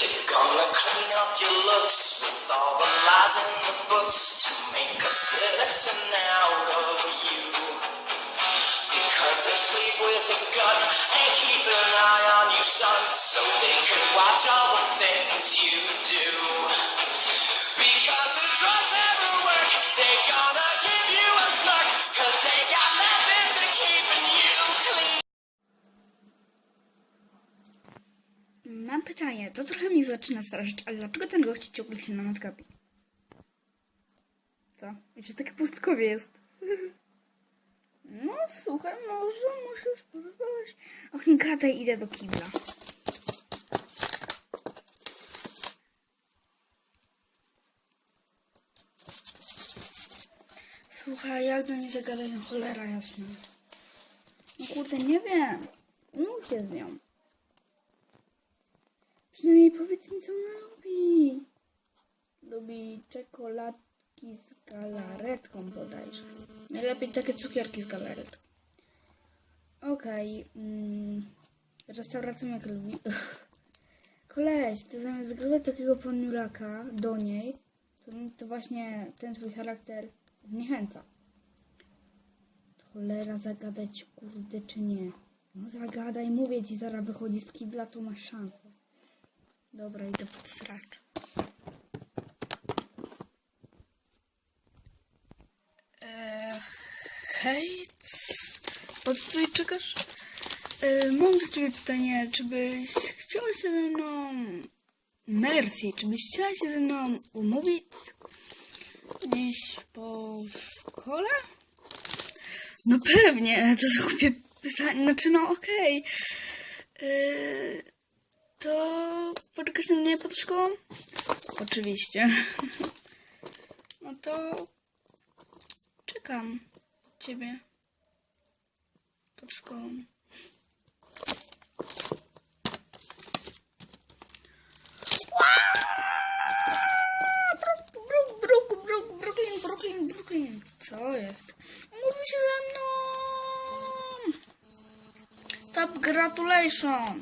They're gonna clean up your looks with all the lies in the books to make a citizen out of you. Because they sleep with a gun and keep an eye Mam pytanie, to trochę mnie zaczyna straszyć, ale dlaczego ten gość ciągle się na nadgapi? Co? Jeszcze takie pustkowie jest. No słuchaj, może mu się spodobałeś. Och, nie gadaj, idę do kibla. Słuchaj, jak do niej zagadać, no cholera jasna. No kurde, nie wiem. Mów się z nią. Przynajmniej powiedz mi, co ona lubi. Lubi czekoladki z galaretką bodajże. Najlepiej takie cukierki z galaretką. Okej. mm, restauracją jak lubi. Koleś, to zamiast zagrać takiego poniuraka do niej, to, to właśnie ten twój charakter zniechęca. Cholera, zagadać kurde czy nie. No zagadaj, mówię ci, zaraz wychodzi z kibla, to masz szansę. Dobra, idę pod stracz. Eee, hej, po co tutaj czekasz? Eee, mam do ciebie pytanie, czy byś chciała się ze mną... Mercy, czy byś chciała się ze mną umówić? Dziś po szkole? No pewnie, to jest głupie pytanie, znaczy no okej. Eee, to poczekasz na mnie pod szkołą? Oczywiście. No to czekam ciebie pod szkołą. Brooklyn, Brooklyn. Co jest? Mówi się ze mną. Top gratulation.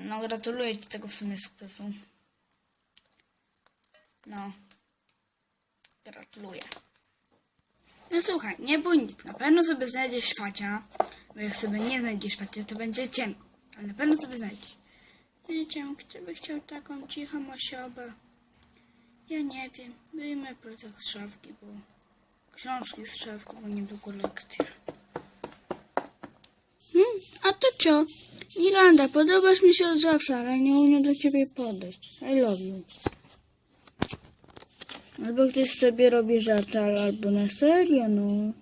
No, gratuluję Ci tego w sumie sukcesu. No. Gratuluję. No słuchaj, nie bój nic. Na pewno sobie znajdziesz szwacia. Bo jak sobie nie znajdziesz szwacia, to będzie cienko. Ale na pewno sobie znajdziesz. Wiecie, kto by chciał taką cichą osobę? Ja nie wiem. Wyjmę plecak z szafki, bo... Książki z szafki, bo niedługo lekcja. Hmm, a to co? Miranda, podobasz mi się od zawsze, ale nie umiem do ciebie podejść. I love you. Albo ktoś sobie robi żarty, albo na serio, no.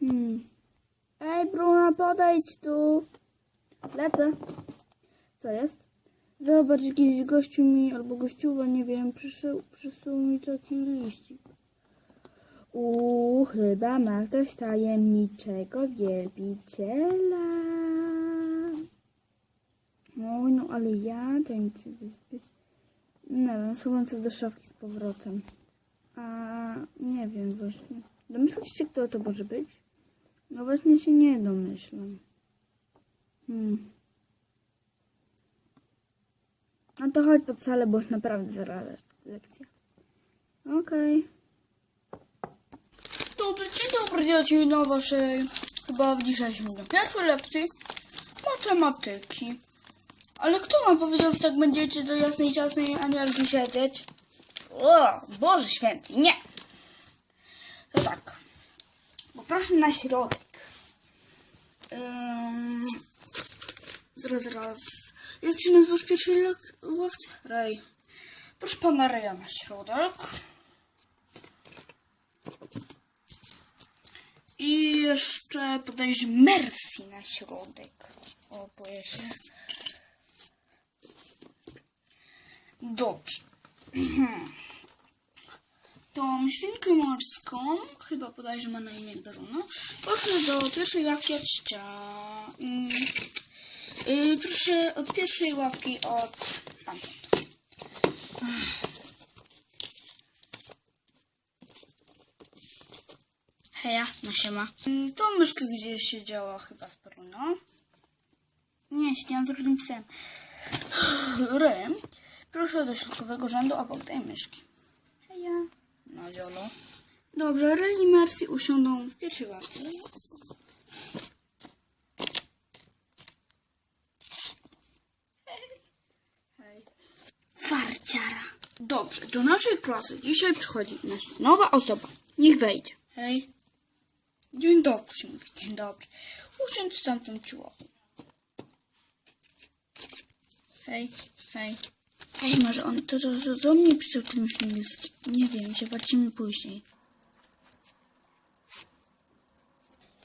Hmm. Ej, Bruna, podejdź tu. Lecę. Co jest? Zobacz, jakiś gościu mi, albo gościuwa, nie wiem, przyszedł, przysłał mi taki liścik. Uuu, chyba ma ktoś tajemniczego wielbiciela. No, no, ale ja tańczę zbyt... Nie wiem, schowam co do szafki z powrotem. A nie wiem właśnie. Domyślisz się, kto to może być? No właśnie się nie domyślam. Hmm. No to chodź pod salę, bo już naprawdę zaraz lekcja. Okej. Dobry, dzieci na waszej chyba w dzisiejszym dniu pierwszej lekcji matematyki. Ale kto wam powiedział, że tak będziecie do jasnej, ciasnej anielki siedzieć? O, Boże święty, nie! To tak. Poproszę na środek. Um, zaraz, zaraz. Jak ci nazywasz pierwszej lek- ławce? Rej. Proszę pana Reja na środek. I jeszcze podajesz Mercy na środek. O, boję się. Dobrze. Tą świnkę morską, chyba podajże ma na imię Daruna. Proszę do pierwszej ławki od ścian. Yy, proszę od pierwszej ławki od tamtej. Heja, na siema. Yy, tą myszkę gdzieś siedziała chyba z Bruno. Nie siedziałam z drugim psem. Rym, proszę do środkowego rzędu obok tej myszki. Heja. No, Jolo. Dobrze, Ray i Mercy usiądą w pierwszej ławce. Hej. Farciara. Dobrze, do naszej klasy dzisiaj przychodzi nasza nowa osoba. Niech wejdzie. Hej. Dzień dobry, się mówi. Dzień dobry. Usiądź z tamtym ciłowym. Hej, hej. Ej, może on to, to, to do mnie pisał ten. Nie wiem, zobaczymy później.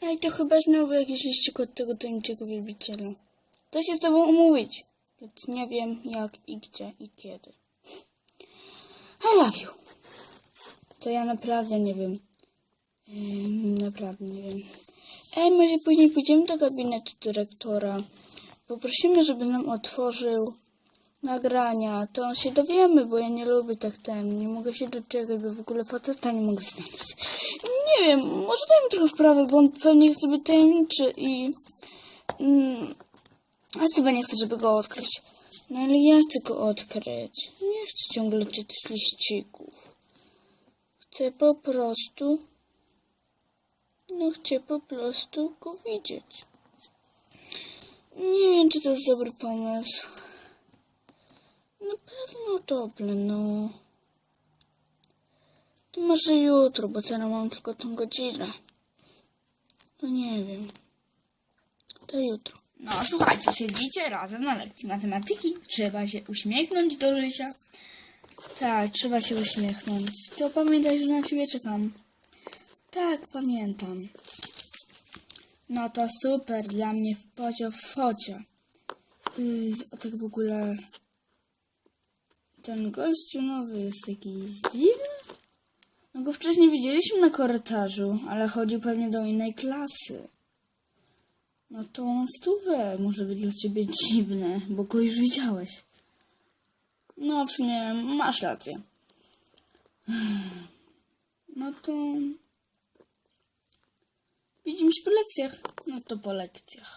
Ej, to chyba znowu jakiś liścik od tego tajemniczego wielbiciela. To się z tobą umówić. Lecz nie wiem jak i gdzie i kiedy. I love you. To ja naprawdę nie wiem. Ym, naprawdę nie wiem. Ej, może później pójdziemy do gabinetu dyrektora. Poprosimy, żeby nam otworzył nagrania. To się dowiemy, bo ja nie lubię tak ten. Nie mogę się doczekać, bo w ogóle faceta nie mogę znaleźć. Nie wiem, może dajmy trochę wprawy, bo on pewnie chce być tajemniczy i... Mm, a chyba nie chcę, żeby go odkryć. No ale ja chcę go odkryć. Nie chcę ciągle czytać liścików. Chcę po prostu... No chcę po prostu go widzieć. Nie wiem, czy to jest dobry pomysł. Na pewno dobry, no. To może jutro, bo teraz mam tylko tą godzinę. No nie wiem. To jutro. No słuchajcie, siedzicie razem na lekcji matematyki. Trzeba się uśmiechnąć do życia. Tak, trzeba się uśmiechnąć. To pamiętaj, że na ciebie czekam. Tak, pamiętam. No to super, dla mnie w pocio w focie. Yy, a tak w ogóle... Ten gościu nowy jest jakiś dziwny. No go wcześniej widzieliśmy na korytarzu, ale chodził pewnie do innej klasy. No to na stówę może być dla ciebie dziwne, bo go już widziałeś. No w sumie masz rację. No to... Widzimy się po lekcjach. No to po lekcjach.